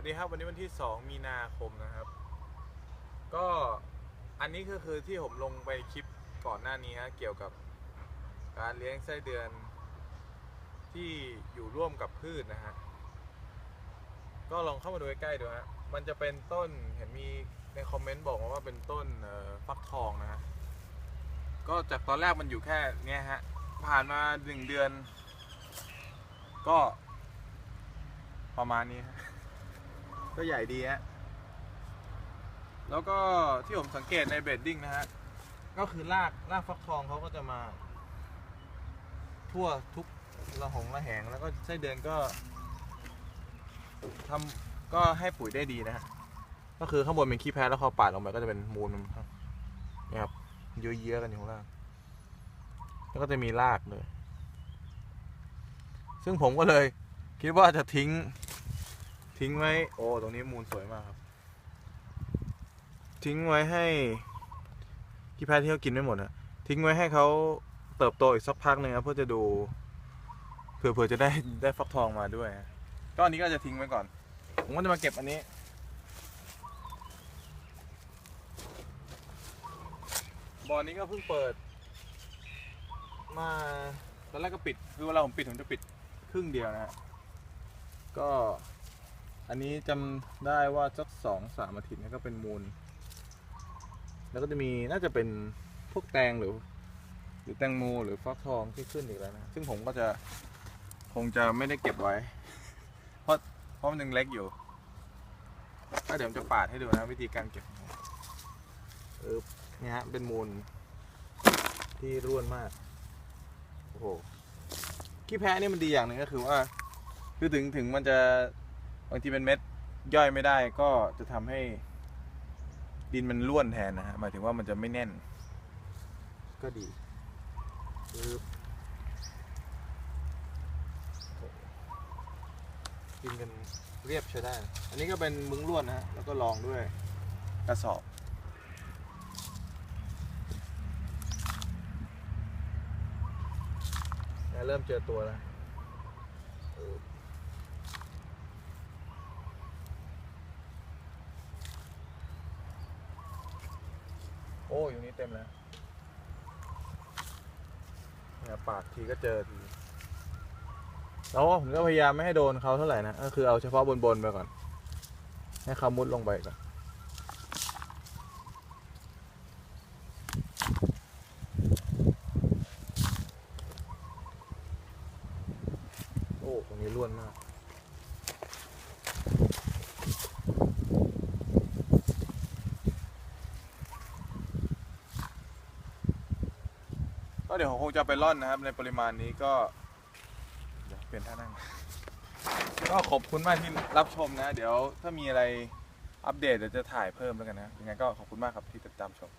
วัสดีครับวันนี้วันที่ 2 มีนาคมนะครับ ก็อันนี้ก็คือที่ผมลงไปคลิปก่อนหน้านี้ฮะเกี่ยวกับการเลี้ยงไส้เดือนที่อยู่ร่วมกับพืชนะฮะก็ลองเข้ามาดูใกล้ๆดูฮะมันจะเป็นต้นเห็นมีในคอมเมนต์บอกมาว่าเป็นต้นฟักทองนะฮะก็จากตอนแรกมันอยู่แค่เนี้ยฮะผ่านมาหนึ่งเดือน ก็ประมาณนี้ฮะ ก็ใหญ่ดีฮะ แล้วก็ที่ผมสังเกตในเบดดิ้งนะฮะ ก็คือรากรากฟักทองเขาก็จะมา ทั่วทุกระหองระแหง แล้วก็ไส้เดือนก็ทำก็ให้ปุ๋ยได้ดีนะฮะ ก็คือข้างบนเป็นขี้แพ้แล้วเขาปาดลงไปก็จะเป็นมูลมันครับเนี่ยครับเยอะๆกันอยู่ข้างล่าง แล้วก็จะมีรากเลย ซึ่งผมก็เลยคิดว่าจะทิ้ง ทิ้งไว้ โอ้ ตรงนี้มูลสวยมากครับ ทิ้งไว้ให้ที่แพทย์ที่เขากินไม่หมดนะทิ้งไว้ให้เขาเติบโตอีกสักพักหนึ่งครับเพื่อจะดูเผื่อเผื่อจะได้ได้ฟักทองมาด้วย ก็อันนี้ก็จะทิ้งไว้ก่อน ผมก็จะมาเก็บอันนี้บ่อนี้ก็เพิ่งเปิด มาตอนแรกก็ปิดคือเวลาผมปิดผมจะปิดครึ่งเดียวนะฮะก็ อันนี้จำได้ว่าสักสองสามอาทิตย์เนี่ยก็เป็นมูล แล้วก็จะมีน่าจะเป็นพวกแตงหรือ หรือแตงโมหรือฟักทองที่ขึ้นอีกแล้วนะ ซึ่งผมก็จะคงจะไม่ได้เก็บไว้ เพราะเพราะมันยังเล็กอยู่ก็เดี๋ยวผมจะปาดให้ดูนะวิธีการเก็บเออเนี่ยฮะเป็นมูล ที่ร่วนมาก โอ้โหขี้แพ้นี่มันดีอย่างหนึ่งก็คือว่า คือถึงถึงมันจะ บางทีเป็นเม็ดย่อยไม่ได้ก็จะทำให้ดินมันร่วนแทนนะฮะหมายถึงว่ามันจะไม่แน่น ก็ดีคือกินกันเรียบใช้ได้นะอันนี้ก็เป็นมึงร่วนนะฮะ แล้วก็ลองด้วยกระสอบเนี่ยเริ่มเจอตัวแล้ว โอ้อยู่นี้เต็มแล้วเนี่ยปากทีก็เจอทีแล้วผมก็พยายามไม่ให้โดนเขาเท่าไหร่นะ ก็คือเอาเฉพาะบนๆไปก่อน ให้เขามุดลงไปก่อนโอ้ตรงนี้ล้วนมาก ก็เดี๋ยวผมคงจะไปร่อนนะครับ ในปริมาณนี้ก็เดี๋ยวเปลี่ยนท่านั่ง ก็ขอบคุณมากที่รับชมนะ เดี๋ยวถ้ามีอะไรอัปเดตเดี๋ยวจะถ่ายเพิ่มแล้วกันนะยังไงก็ขอบคุณมากครับที่ติดตามชม